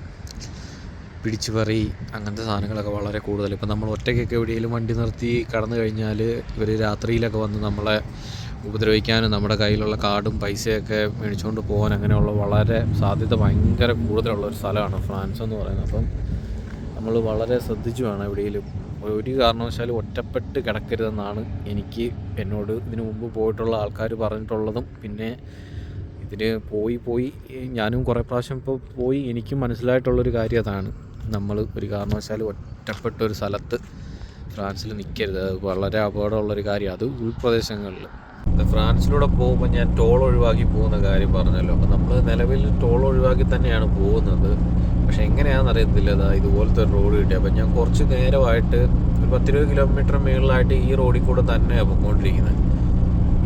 പിടിച്ചുപറി അങ്ങനത്തെ സാധനങ്ങളൊക്കെ വളരെ കൂടുതൽ. ഇപ്പം നമ്മൾ ഒറ്റയ്ക്കൊക്കെ എവിടെയെങ്കിലും വണ്ടി നിർത്തി കടന്നു കഴിഞ്ഞാൽ ഇവർ രാത്രിയിലൊക്കെ വന്ന് നമ്മളെ ഉപദ്രവിക്കാനും നമ്മുടെ കയ്യിലുള്ള കാർഡും പൈസയൊക്കെ മേടിച്ചുകൊണ്ട് പോകാൻ അങ്ങനെയുള്ള വളരെ സാധ്യത ഭയങ്കര കൂടുതലുള്ള ഒരു സ്ഥലമാണ് ഫ്രാൻസ് എന്ന് പറയുന്നത്. അപ്പം നമ്മൾ വളരെ ശ്രദ്ധിച്ചു വേണം എവിടെയെങ്കിലും. ഒരു കാരണവശാലും ഒറ്റപ്പെട്ട് കിടക്കരുതെന്നാണ് എനിക്ക് എന്നോട് ഇതിനു മുമ്പ് പോയിട്ടുള്ള ആൾക്കാർ പറഞ്ഞിട്ടുള്ളതും. പിന്നെ ഇതിന് പോയി പോയി ഞാനും കുറേ പ്രാവശ്യം ഇപ്പോൾ പോയി. എനിക്കും മനസ്സിലായിട്ടുള്ളൊരു കാര്യം അതാണ്. നമ്മൾ ഒരു കാരണവശാലും ഒറ്റപ്പെട്ട ഒരു സ്ഥലത്ത് ഫ്രാൻസിൽ നിൽക്കരുത് അത് വളരെ അപകടമുള്ളൊരു കാര്യം. അത് ഉൾപ്രദേശങ്ങളിൽ ഫ്രാൻസിലൂടെ പോകുമ്പോൾ ഞാൻ ടോൾ ഒഴിവാക്കി പോകുന്ന കാര്യം പറഞ്ഞല്ലോ. അപ്പോൾ നമ്മൾ നിലവിൽ ടോൾ ഒഴിവാക്കി തന്നെയാണ് പോകുന്നത്. പക്ഷെ എങ്ങനെയാണെന്ന് അറിയത്തില്ല ഇതാ ഇതുപോലത്തെ ഒരു റോഡ് കിട്ടി. അപ്പം ഞാൻ കുറച്ച് നേരമായിട്ട് ഒരു പത്തിരുപത് കിലോമീറ്റർ മുകളിലായിട്ട് ഈ റോഡിൽ കൂടെ തന്നെയാണ് പോയിക്കൊണ്ടിരിക്കുന്നത്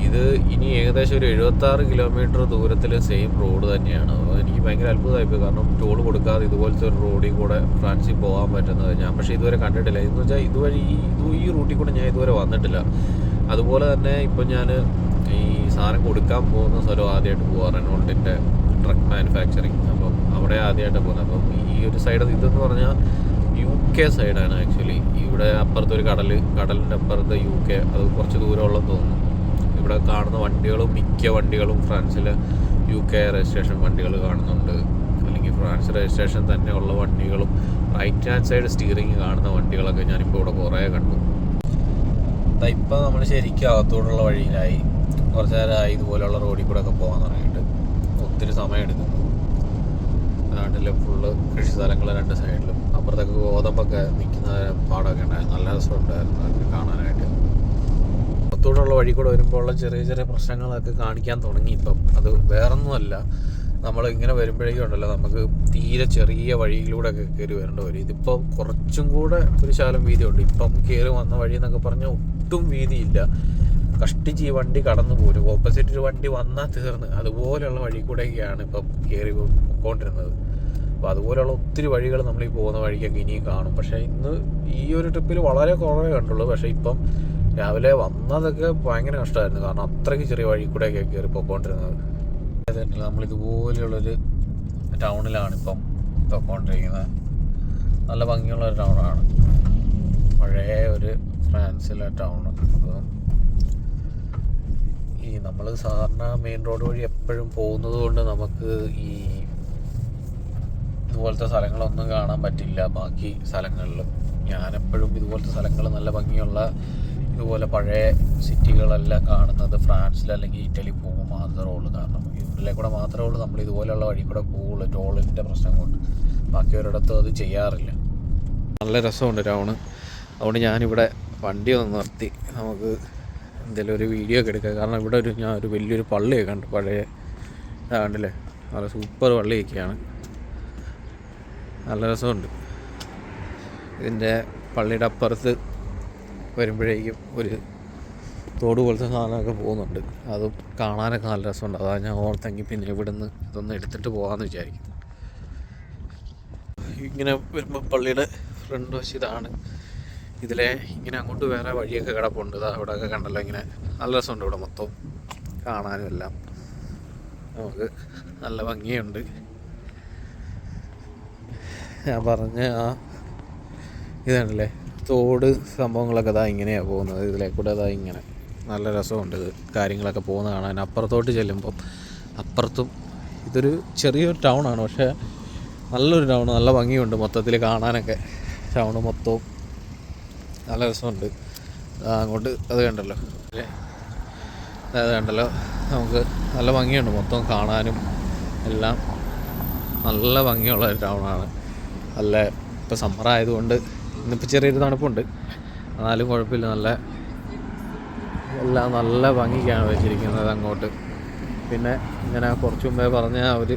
ഇത് ഇനി ഏകദേശം ഒരു എഴുപത്താറ് കിലോമീറ്റർ ദൂരത്തിൽ സെയിം റോഡ് തന്നെയാണ്. എനിക്ക് ഭയങ്കര അത്ഭുതമായിപ്പോയി കാരണം ടോൾ കൊടുക്കാതെ ഇതുപോലത്തെ ഒരു റോഡിൽ കൂടെ ഫ്രാൻസിൽ പോകാൻ പറ്റുന്നത് ഞാൻ പക്ഷേ ഇതുവരെ കണ്ടിട്ടില്ല. എന്ന് വെച്ചാൽ ഇതുവഴി ഈ ഈ റൂട്ടിൽ കൂടെ ഞാൻ ഇതുവരെ വന്നിട്ടില്ല. അതുപോലെ തന്നെ ഇപ്പം ഞാൻ ഈ സാധനം കൊടുക്കാൻ പോകുന്ന സ്ഥലം ആദ്യമായിട്ട് പോവാ. റെനോൾട്ടിന്റെ ട്രക്ക് മാനുഫാക്ചറിങ് അപ്പം അവിടെ ആദ്യമായിട്ട് പോകുന്നത്. അപ്പം ഈ ഒരു സൈഡ് ഇതെന്ന് പറഞ്ഞാൽ യു കെ സൈഡാണ് ആക്ച്വലി ഇവിടെ അപ്പുറത്തൊരു കടൽ കടലിന്റെ അപ്പുറത്ത് യു കെ അത് കുറച്ച് ദൂരമുള്ളതെന്ന് തോന്നുന്നു. ഇവിടെ കാണുന്ന വണ്ടികളും മിക്ക വണ്ടികളും ഫ്രാൻസിൽ യു കെ രജിസ്ട്രേഷൻ വണ്ടികൾ കാണുന്നുണ്ട്. അല്ലെങ്കിൽ ഫ്രാൻസ് രജിസ്ട്രേഷൻ തന്നെയുള്ള വണ്ടികളും റൈറ്റ് ഹാൻഡ് സൈഡ് സ്റ്റിയറിംഗ് കാണുന്ന വണ്ടികളൊക്കെ ഞാനിപ്പോൾ ഇവിടെ കുറേ കണ്ടു. ഇപ്പം നമ്മൾ ശരിക്കും അകത്തോടുള്ള വഴിയിലായി കുറച്ച് നേരമായി ഇതുപോലെയുള്ള റോഡിൽ കൂടെ ഒക്കെ പോകാൻ തുടങ്ങിയിട്ട് ഒത്തിരി സമയം എടുക്കുന്നു. നാട്ടിലെ ഫുള്ള് കൃഷി സ്ഥലങ്ങൾ രണ്ട് സൈഡിലും അപ്പുറത്തൊക്കെ ഗോതമ്പൊക്കെ നിൽക്കുന്ന പാടമൊക്കെ ഉണ്ടായിരുന്നു. നല്ല രസമുണ്ടായിരുന്നു. കാണാനായിട്ട്. അകത്തോടുള്ള വഴി കൂടെ വരുമ്പോഴുള്ള ചെറിയ ചെറിയ പ്രശ്നങ്ങളൊക്കെ കാണിക്കാൻ തുടങ്ങി. ഇപ്പം അത് വേറൊന്നുമല്ല. നമ്മൾ ഇങ്ങനെ വരുമ്പോഴേക്കും ഉണ്ടല്ലോ നമുക്ക് തീരെ ചെറിയ വഴിയിലൂടെ ഒക്കെ കയറി വരേണ്ടി വരും ഇതിപ്പോൾ കുറച്ചും കൂടെ ഒരു ശാലം വീതിയുണ്ട്. ഇപ്പം കയറി വന്ന വഴി എന്നൊക്കെ പറഞ്ഞാൽ ഒട്ടും വീതിയില്ല. കഷ്ടിച്ച് ഈ വണ്ടി കടന്നു പോരും. ഓപ്പോസിറ്റ് ഒരു വണ്ടി വന്നാൽ തീർന്ന്. അതുപോലെയുള്ള വഴി കൂടെയൊക്കെയാണ് ഇപ്പം കയറി പോയിക്കൊണ്ടിരുന്നത്. അപ്പോൾ അതുപോലെയുള്ള ഒത്തിരി വഴികൾ നമ്മൾ ഈ പോകുന്ന വഴിക്കൊക്കെ ഇനിയും കാണും. പക്ഷേ ഇന്ന് ഈ ഒരു ട്രിപ്പിൽ വളരെ കുറവേ കണ്ടുള്ളൂ. പക്ഷേ ഇപ്പം രാവിലെ വന്നതൊക്കെ ഭയങ്കര കഷ്ടമായിരുന്നു. കാരണം അത്രയ്ക്ക് ചെറിയ വഴി കൂടെയൊക്കെ കയറി പോയിക്കൊണ്ടിരുന്നത് ഇതുപോലെയുള്ളൊരു ടൗണിലാണ് ഇപ്പം പോയിക്കൊണ്ടിരിക്കുന്നത് നല്ല ഭംഗിയുള്ള ഒരു ടൗണാണ്. പഴയ ഒരു ഫ്രാൻസിലെ ടൗൺ അപ്പം ഈ നമ്മൾ സാധാരണ മെയിൻ റോഡ് വഴി എപ്പോഴും പോകുന്നത് കൊണ്ട് നമുക്ക് ഈ ഇതുപോലത്തെ സ്ഥലങ്ങളൊന്നും കാണാൻ പറ്റില്ല. ബാക്കി സ്ഥലങ്ങളിൽ ഞാനെപ്പോഴും ഇതുപോലത്തെ സ്ഥലങ്ങൾ നല്ല ഭംഗിയുള്ള ഇതുപോലെ പഴയ സിറ്റികളെല്ലാം കാണുന്നത് ഫ്രാൻസിൽ അല്ലെങ്കിൽ ഇറ്റലി പോകുമ്പോൾ മാത്രമേ ഉള്ളൂ. കാരണം ഇവിടെ കൂടെ മാത്രമേ ഉള്ളൂ. നമ്മൾ ഇതുപോലെയുള്ള വഴി കൂടെ പോകുള്ളൂ. ടോളിന്റെ പ്രശ്നം കൊണ്ട്. ബാക്കി ഒരിടത്തും അത് ചെയ്യാറില്ല. നല്ല രസമുണ്ട് ടൗണ് അതുകൊണ്ട് ഞാനിവിടെ വണ്ടി ഒന്ന് നിർത്തി. നമുക്ക് എന്തെങ്കിലും ഒരു വീഡിയോ ഒക്കെ എടുക്കാം. കാരണം ഇവിടെ ഒരു ഞാൻ ഒരു വലിയൊരു പള്ളിയൊക്കെ കണ്ടു. പഴയ ഇതാണ്ടല്ലേ? നല്ല സൂപ്പർ പള്ളിയൊക്കെയാണ്. നല്ല രസമുണ്ട്. ഇതിന്റെ പള്ളിയുടെ അപ്പുറത്ത് വരുമ്പോഴേക്കും ഒരു തോട് പോലത്തെ സാധനമൊക്കെ പോകുന്നുണ്ട്. അത് കാണാനൊക്കെ നല്ല രസമുണ്ട്. അതാ ഞാൻ ഓർത്തെങ്കിൽ പിന്നെ ഇവിടുന്ന് ഇതൊന്ന് എടുത്തിട്ട് പോകാമെന്ന് വിചാരിക്കും ഇങ്ങനെ വരുമ്പോൾ പള്ളിയുടെ ഫ്രണ്ട് വശം ഇതാണ്. ഇതിലെ ഇങ്ങനെ അങ്ങോട്ട് വേറെ വഴിയൊക്കെ കിടപ്പുണ്ട്. ഇതാ ഇവിടെയൊക്കെ കണ്ടല്ലോ. ഇങ്ങനെ നല്ല രസമുണ്ട് ഇവിടെ മൊത്തം കാണാനും എല്ലാം. നമുക്ക് നല്ല ഭംഗിയുണ്ട്. ഞാൻ പറഞ്ഞ ആ ഇതാണല്ലേ തോട് സംഭവങ്ങളൊക്കെ ഇതാ ഇങ്ങനെയാണ് പോകുന്നത്. ഇതിലെ കൂടെ ഇതാ ഇങ്ങനെ നല്ല രസമുണ്ട് ഇത്. കാര്യങ്ങളൊക്കെ പോകുന്ന കാണാൻ. അപ്പുറത്തോട്ട് ചെല്ലുമ്പം അപ്പുറത്തും ഇതൊരു ചെറിയൊരു ടൗണാണ് പക്ഷേ നല്ലൊരു ടൗൺ നല്ല ഭംഗിയുണ്ട് മൊത്തത്തിൽ കാണാനൊക്കെ. ടൗൺ മൊത്തവും നല്ല രസമുണ്ട്. അങ്ങോട്ട് അത് കണ്ടല്ലോ. അത് കണ്ടല്ലോ. നമുക്ക് നല്ല ഭംഗിയുണ്ട് മൊത്തം കാണാനും എല്ലാം. നല്ല ഭംഗിയുള്ള ഒരു ടൗണാണ് നല്ല ഇപ്പോൾ സമ്മർ ആയതുകൊണ്ട് ഇന്നിപ്പോൾ ചെറിയൊരു തണുപ്പുണ്ട്. എന്നാലും കുഴപ്പമില്ല. നല്ല എല്ലാം നല്ല ഭംഗിക്കാണ് വെച്ചിരിക്കുന്നത് അങ്ങോട്ട്. പിന്നെ ഇങ്ങനെ കുറച്ച് മുമ്പേ പറഞ്ഞ ഒരു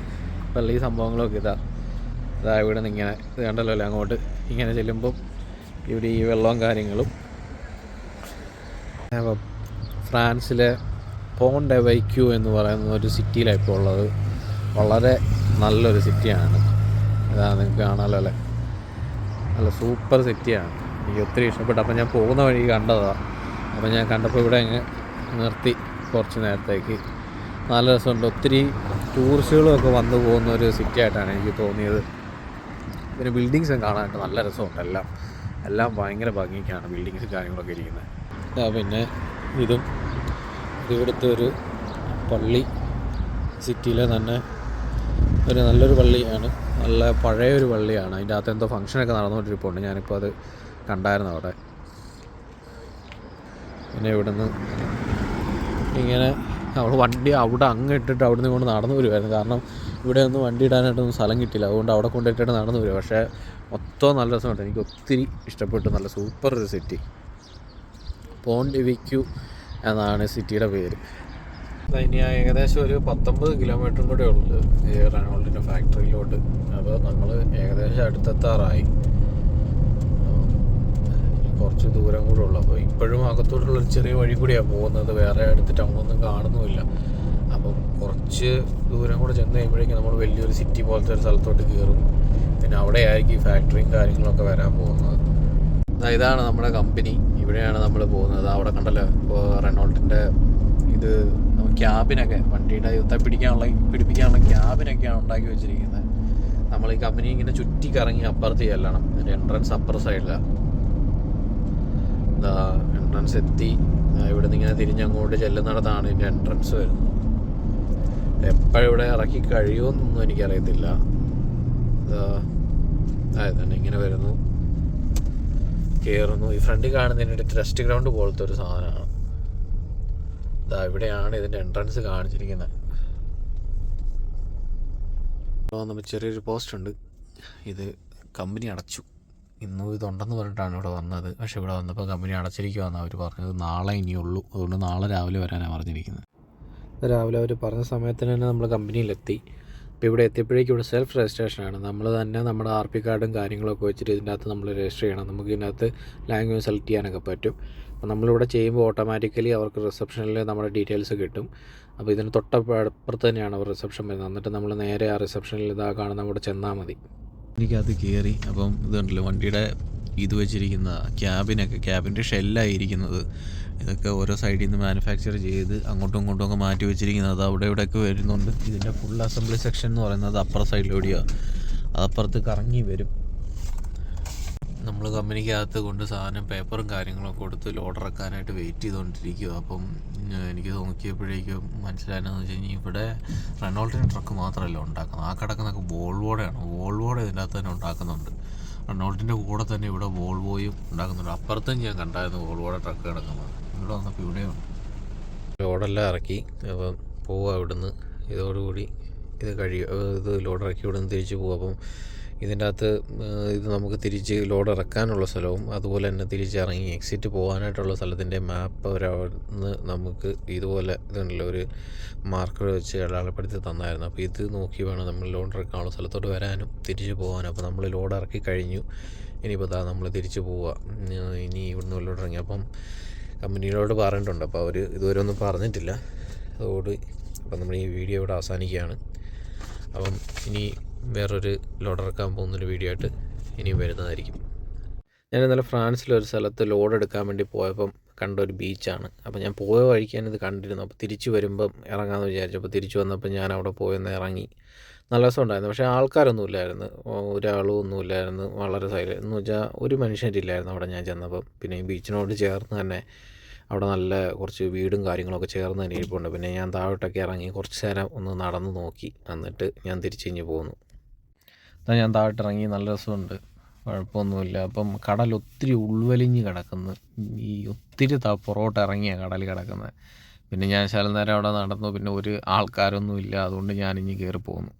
പള്ളി സംഭവങ്ങളൊക്കെ ഇതാ. ഇതാ ഇവിടെ നിന്ന് ഇങ്ങനെ ഇത് കണ്ടല്ലോ അല്ലേ? അങ്ങോട്ട് ഇങ്ങനെ ചെല്ലുമ്പം ഇവിടെ ഈ വെള്ളവും കാര്യങ്ങളും. ഫ്രാൻസിലെ പോണ്ടെ വൈക്യൂ എന്ന് പറയുന്ന ഒരു സിറ്റിയിലാണ് ഇപ്പോൾ ഉള്ളത്. വളരെ നല്ലൊരു സിറ്റിയാണ്. ഇതാ നിങ്ങൾക്ക് കാണാമല്ലോ അല്ലേ? നല്ല സൂപ്പർ സിറ്റിയാണ് എനിക്ക് ഒത്തിരി ഇഷ്ടപ്പെട്ടു. അപ്പം ഞാൻ പോകുന്ന വഴി കണ്ടതാണ് അപ്പം ഞാൻ കണ്ടപ്പോൾ ഇവിടെ അങ്ങ് നിർത്തി കുറച്ച് നേരത്തേക്ക്. നല്ല രസമുണ്ട്. ഒത്തിരി ടൂറിസ്റ്റുകളൊക്കെ വന്നു പോകുന്ന ഒരു സിറ്റി ആയിട്ടാണ് എനിക്ക് തോന്നിയത്. പിന്നെ ബിൽഡിങ്സും കാണാനായിട്ട് നല്ല രസമുണ്ട്. എല്ലാം എല്ലാം ഭയങ്കര ഭംഗിക്കാണ് ബിൽഡിങ്സും കാര്യങ്ങളൊക്കെ ഇരിക്കുന്നത്. പിന്നെ ഇത്. ഇവിടുത്തെ ഒരു പള്ളി സിറ്റിയിലെ തന്നെ ഒരു നല്ലൊരു പള്ളിയാണ്. നല്ല പഴയ ഒരു പള്ളിയാണ്. അതിന്റെ അകത്ത് എന്തോ ഫംഗ്ഷനൊക്കെ നടന്നുകൊണ്ടിരിപ്പുണ്ട്. ഞാനിപ്പോൾ അത് കണ്ടായിരുന്നു അവിടെ. പിന്നെ ഇവിടുന്ന് ഇങ്ങനെ നമ്മൾ വണ്ടി അവിടെ അങ്ങ് ഇട്ടിട്ട് അവിടെ നിന്ന് കൊണ്ട് നടന്നു വരുമായിരുന്നു കാരണം ഇവിടെ ഒന്നും വണ്ടി ഇടാനായിട്ടൊന്നും സ്ഥലം കിട്ടില്ല അതുകൊണ്ട് അവിടെ കൊണ്ടിട്ടിട്ട് നടന്നു വരും പക്ഷേ മൊത്തം നല്ല രസമുണ്ട്. എനിക്ക് ഒത്തിരി ഇഷ്ടപ്പെട്ടു. നല്ല സൂപ്പർ ഒരു സിറ്റി പോണ്ടിവിക്യു എന്നാണ് സിറ്റിയുടെ പേര്. ഇനി ഏകദേശം ഒരു പത്തൊമ്പത് കിലോമീറ്ററും കൂടെ ഉള്ളു ഈ റണോൾഡിന്റെ ഫാക്ടറിയിലോട്ട്. അപ്പോൾ നമ്മൾ ഏകദേശം അടുത്തെത്താറായി. കുറച്ച് ദൂരം കൂടെ ഉള്ളു. അപ്പോൾ ഇപ്പോഴും അകത്തോട്ടുള്ളൊരു ചെറിയ വഴി കൂടിയാണ് പോകുന്നത്. വേറെ അടുത്ത് ടൗണൊന്നും കാണുന്നുമില്ല. അപ്പം കുറച്ച് ദൂരം കൂടെ ചെന്ന് കഴിയുമ്പോഴേക്കും നമ്മൾ വലിയൊരു സിറ്റി പോലത്തെ ഒരു സ്ഥലത്തോട്ട് കയറും. പിന്നെ അവിടെ ആയിരിക്കും ഫാക്ടറിയും കാര്യങ്ങളൊക്കെ വരാൻ പോകുന്നത്. ഇതാണ് നമ്മുടെ കമ്പനി. ഇവിടെയാണ് നമ്മൾ പോകുന്നത്. അവിടെ കണ്ടല്ലോ ഇപ്പോൾ റെനോൾട്ടിന്റെ ഇത് ക്യാബിനൊക്കെ വണ്ടിയുടെ യുദ്ധം പിടിക്കാനുള്ള പിടിപ്പിക്കാനുള്ള ക്യാബിനൊക്കെയാണ് ഉണ്ടാക്കി വെച്ചിരിക്കുന്നത്. നമ്മൾ ഈ കമ്പനി ഇങ്ങനെ ചുറ്റി കറങ്ങി അപ്പുറത്ത് ചെല്ലണം. അതിന്റെ എൻട്രൻസ് അപ്പുറ സൈഡിലാണ് എൻട്രൻസ് എത്തി. ഇവിടെ നിന്ന് ഇങ്ങനെ തിരിഞ്ഞങ്ങോട്ട് ചെല്ലുന്നിടത്താണ് ഇതിന്റെ എൻട്രൻസ് വരുന്നത്. എപ്പോഴും ഇവിടെ ഇറക്കി കഴിയുമെന്നൊന്നും എനിക്കറിയത്തില്ല. ഇങ്ങനെ വരുന്നു. കയറുന്നു ഈ ഫ്രണ്ടിൽ കാണുന്നതിന്റെ ടെസ്റ്റ് ഗ്രൗണ്ട് പോലത്തെ ഒരു സാധനമാണ്. ഇതാ ഇവിടെയാണ് ഇതിന്റെ എൻട്രൻസ് കാണിച്ചിരിക്കുന്നത്. നമ്മൾ ചെറിയൊരു പോസ്റ്റ് ഉണ്ട്. ഇത് കമ്പനി അടച്ചു. ഇന്നും ഇതുണ്ടെന്ന് പറഞ്ഞിട്ടാണ് ഇവിടെ വന്നത്. പക്ഷേ ഇവിടെ വന്നപ്പോൾ കമ്പനി അടച്ചിരിക്കുമെന്നാണ് അവർ പറഞ്ഞത്. നാളെ ഇനിയുള്ളൂ. അതുകൊണ്ട് നാളെ രാവിലെ വരാനാണ് പറഞ്ഞിരിക്കുന്നത്. രാവിലെ അവർ പറഞ്ഞ സമയത്തിന് തന്നെ നമ്മൾ കമ്പനിയിലെത്തി അപ്പോൾ ഇവിടെ എത്തിയപ്പോഴേക്കും ഇവിടെ സെൽഫ് രജിസ്ട്രേഷനാണ് നമ്മൾ തന്നെ നമ്മുടെ ആർ പി കാർഡും കാര്യങ്ങളൊക്കെ വെച്ചിട്ട് ഇതിന്റെ അകത്ത് നമ്മൾ രജിസ്റ്റർ ചെയ്യണം. നമുക്ക് ഇതിനകത്ത് ലാംഗ്വേജ് സെലക്ട് ചെയ്യാനൊക്കെ പറ്റും. അപ്പോൾ നമ്മളിവിടെ ചെയ്യുമ്പോൾ ഓട്ടോമാറ്റിക്കലി അവർക്ക് റിസപ്ഷനിൽ നമ്മുടെ ഡീറ്റെയിൽസ് കിട്ടും. അപ്പോൾ ഇതിന് തൊട്ടപ്പുറത്ത് തന്നെയാണ് അവർ റിസപ്ഷൻ വരുന്നത്. എന്നിട്ട് നമ്മൾ നേരെ ആ റിസപ്ഷനിൽ ഇതാ കാണുന്ന അവിടെ ചെന്നാൽ മതി. എനിക്കത് കയറി അപ്പം ഇതുണ്ടല്ലോ വണ്ടിയുടെ ഇത് വെച്ചിരിക്കുന്ന ക്യാബിനൊക്കെ ക്യാബിന്റെ ഷെല്ലായിരിക്കുന്നത് ഇതൊക്കെ ഓരോ സൈഡിൽ നിന്ന് മാനുഫാക്ചർ ചെയ്ത് അങ്ങോട്ടും ഇങ്ങോട്ടും ഒക്കെ മാറ്റി വെച്ചിരിക്കുന്നത്. അവിടെ ഇവിടെയൊക്കെ വരുന്നുണ്ട്. ഇതിന്റെ ഫുൾ അസംബ്ലി സെക്ഷൻ എന്ന് പറയുന്നത് അപ്പുറ സൈഡിലൂടെയാണ് അതപ്പുറത്ത് കറങ്ങി വരും. നമ്മൾ കമ്പനിക്കകത്ത് കൊണ്ട് സാധനം പേപ്പറും കാര്യങ്ങളൊക്കെ കൊടുത്ത് ലോഡ് ഇറക്കാനായിട്ട് വെയിറ്റ് ചെയ്തുകൊണ്ടിരിക്കുക അപ്പം എനിക്ക് നോക്കിയപ്പോഴേക്കും മനസ്സിലായെന്ന് വെച്ച് കഴിഞ്ഞാൽ ഇവിടെ റെനോൾട്ടിന്റെ ട്രക്ക് മാത്രമല്ല ഉണ്ടാക്കുന്നത്. ആ കിടക്കുന്നൊക്കെ വോൾവോടെയാണ് വോൾവോടെ ഇതിന്റെ അകത്ത് തന്നെ ഉണ്ടാക്കുന്നുണ്ട്. റെനോൾട്ടിന്റെ കൂടെ തന്നെ ഇവിടെ വോൾവോയും ഉണ്ടാക്കുന്നുണ്ട്. അപ്പുറത്തും ഞാൻ കണ്ടായിരുന്നു വോൾവോടെ ട്രക്ക് കിടക്കുന്നത്. ഇവിടെ വന്നപ്പോൾ ഇവിടെയുണ്ട്. ലോഡെല്ലാം ഇറക്കി. അപ്പം പോവുക അവിടുന്ന് ഇതോടുകൂടി ഇത് കഴിയും ഇത് ലോഡ് ഇറക്കി ഇവിടുന്ന് തിരിച്ച് പോകും അപ്പം ഇതിന്റെ അകത്ത് ഇത് നമുക്ക് തിരിച്ച് ലോഡ് ഇറക്കാനുള്ള സ്ഥലവും അതുപോലെ തന്നെ തിരിച്ചിറങ്ങി എക്സിറ്റ് പോകാനായിട്ടുള്ള സ്ഥലത്തിന്റെ മാപ്പ് അവരവിടുന്ന് നമുക്ക് ഇതുപോലെ ഇതുണ്ടല്ലോ ഒരു മാർക്കർ വെച്ച് അടയാളപ്പെടുത്തി തന്നായിരുന്നു. അപ്പോൾ ഇത് നോക്കി വേണം നമ്മൾ ലോഡ് ഇറക്കാനുള്ള സ്ഥലത്തോട്ട് വരാനും തിരിച്ച് പോകാനും അപ്പോൾ നമ്മൾ ലോഡ് ഇറക്കി കഴിഞ്ഞു. ഇനിയിപ്പോൾ ഇതാ നമ്മൾ തിരിച്ച് പോവുക ഇനി ഇവിടുന്ന് ലോഡ് ഇറങ്ങി. അപ്പം കമ്പനിയിലോട് പറഞ്ഞിട്ടുണ്ട്. അപ്പോൾ അവർ ഇതുവരെ ഒന്നും പറഞ്ഞിട്ടില്ല. അതോട് അപ്പം നമ്മൾ ഈ വീഡിയോ ഇവിടെ അവസാനിക്കുകയാണ്. അപ്പം ഇനി വേറൊരു ലോഡ് ഇറക്കാൻ പോകുന്നൊരു വീഡിയോ ആയിട്ട് ഇനി വരുന്നതായിരിക്കും. ഞാൻ ഇന്നലെ ഫ്രാൻസിലൊരു സ്ഥലത്ത് ലോഡ് എടുക്കാൻ വേണ്ടി പോയപ്പം കണ്ട ഒരു ബീച്ചാണ്. അപ്പോൾ ഞാൻ പോയ വഴിക്ക് ഇത് കണ്ടിരുന്നു. അപ്പോൾ തിരിച്ചു വരുമ്പം ഇറങ്ങാമെന്ന് വിചാരിച്ചു അപ്പോൾ തിരിച്ചു വന്നപ്പോൾ ഞാൻ അവിടെ പോയെന്ന് ഇറങ്ങി. നല്ല രസമുണ്ടായിരുന്നു. പക്ഷേ ആൾക്കാരൊന്നും ഇല്ലായിരുന്നു. ഒരാളും ഒന്നും ഇല്ലായിരുന്നു. വളരെ സൈലന്റ് എന്ന് വെച്ചാൽ ഒരു മനുഷ്യരില്ലായിരുന്നു അവിടെ ഞാൻ ചെന്നപ്പം. പിന്നെ ഈ ബീച്ചിനോട് ചേർന്ന് തന്നെ അവിടെ നല്ല കുറച്ച് വീടും കാര്യങ്ങളൊക്കെ ചേർന്ന് തന്നെ ഇരിപ്പുണ്ട്. പിന്നെ ഞാൻ താഴോട്ടൊക്കെ ഇറങ്ങി കുറച്ച് നേരം ഒന്ന് നടന്ന് നോക്കി. എന്നിട്ട് ഞാൻ തിരിച്ചു കഴിഞ്ഞ് പോന്നു. എന്നാൽ ഞാൻ താഴോട്ട് ഇറങ്ങി നല്ല രസമുണ്ട്. കുഴപ്പമൊന്നുമില്ല. അപ്പം കടൽ ഒത്തിരി ഉൾവലിഞ്ഞ് കിടക്കുന്നു. ഈ ഒത്തിരി ത പുറകോട്ട് ഇറങ്ങിയ കടൽ കിടക്കുന്നത്. പിന്നെ ഞാൻ ശകലം നേരം അവിടെ നടന്നു. പിന്നെ ഒരു ആൾക്കാരൊന്നുമില്ല. അതുകൊണ്ട് ഞാനിഞ്ഞ് കയറി പോന്നു